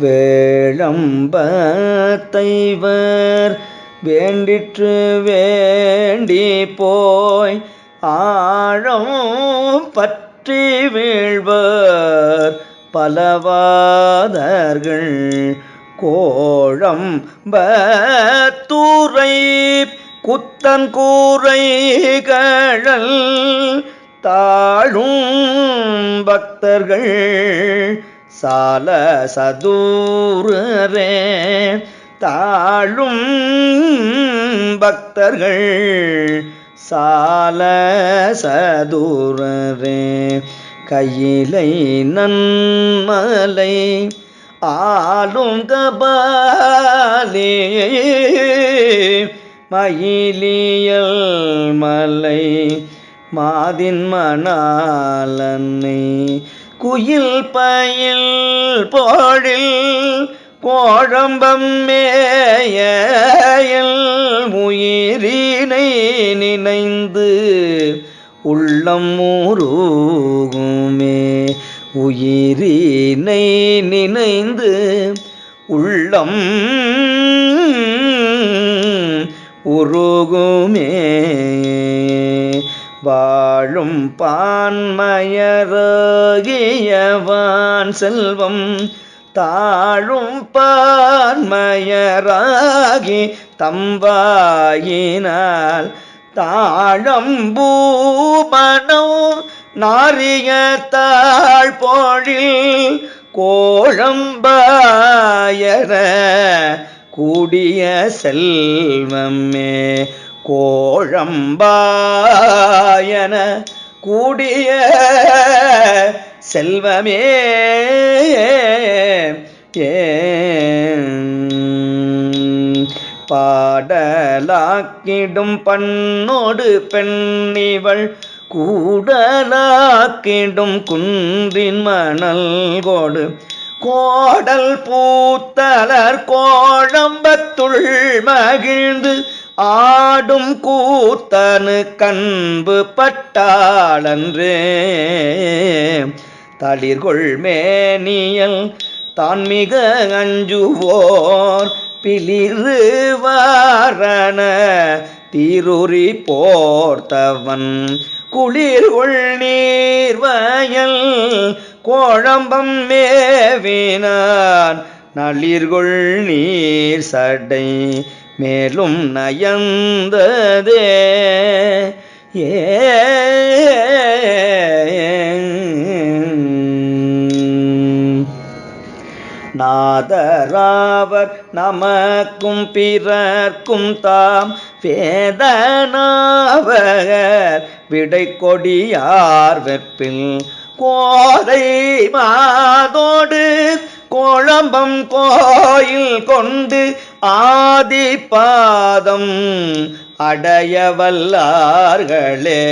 வேளம்பத்தைவர் வேண்டிற்று வேண்டி போய் ஆழம் பற்றி வீழ்வர் பலவாதர்கள் கோழம் பத்துரை குத்தன் கூரை கழல் தாழும் பக்தர்கள் சால சதூரே தாழும் பக்தர்கள். சால சதூரே கையிலை நன்மலை ஆளும் கபாலே மயிலியல் மலை மாதின் மணாலன்னை குயில் பயில் போழில் கோழம்பம் மேயில் உயிரினை நினைந்து உள்ளம் ஊருகுமே. உயிரினை நினைந்து உள்ளம் உருகுமே வாழும் பான்மயரோகியவான் செல்வம் தாழும் பான்மயராகி தம்பாயினால் தாழம் பூமனம் நாரிய தாழ் தாழ்பொழில் கோழம்பாயர கூடிய செல்வமே. கோழம்பாயன கூடிய செல்வமே ஏ பாடலாக்கிடும் பண்ணோடு பெண்ணிவள் கூடலாக்கிடும் குன்றின் மணல் கோடு கோடல் பூத்தலர் கோழம்பத்துள் மகிழ்ந்து ஆடும் கூத்தனு கண்பு பட்டாளன்றே. தளிர்கொள் மேனியல் தான் மிக அஞ்சுவோர் பிளிரு வாரண. தீருரி போர்த்தவன் குளிர்கொள் நீர்வயல் கோழம்பம் மேவினான் நளிர்கொள் நீர் சடை மேலும் நயந்ததே. ஏ நாதராவர் நமக்கும் பிறர்க்கும் தாம் வேதனாவர் விடை கொடியார் வெப்பில் கோதை மாதோடு கோழம்பம் கோயில் கொண்டு ஆதி பாதம் அடைய வல்லார்களே